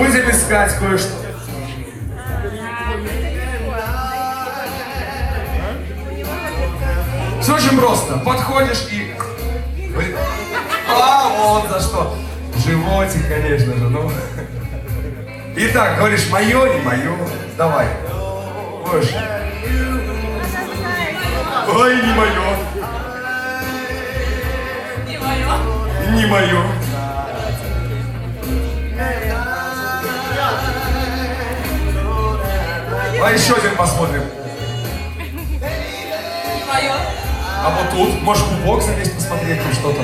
Будем искать кое-что. Все очень просто. Подходишь и... А, вот за что. Животик, конечно же, ну. Итак, говоришь, мое, не мое. Давай. Больше. Ой, не мое. Не мое. Не мое. А еще один посмотрим. Мое. А вот тут, может, пупок залезть посмотреть или что-то.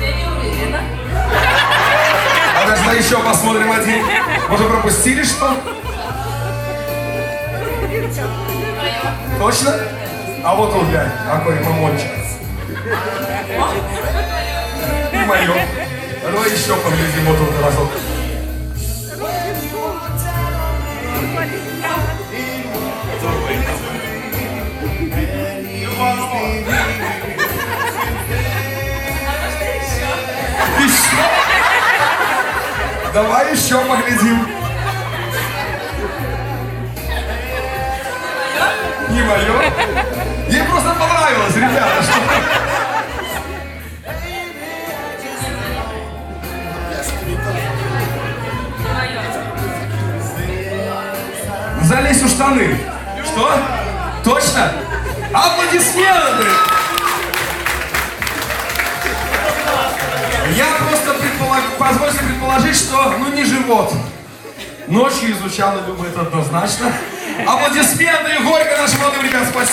Я не уверена. А должна еще посмотрим один. Может, пропустили что? Точно? А вот он, глянь, какой мамончик. Не мое. Давай еще поглядим вот тут разок. Давай еще поглядим. Не мое? Ей просто Залезь в штаны. Что? Точно? Аплодисменты! Я просто предполаг... позвольте предположить, что ну не живот. Ночью изучал и думает однозначно. Аплодисменты горько нашим молодым ребятам. Спасибо.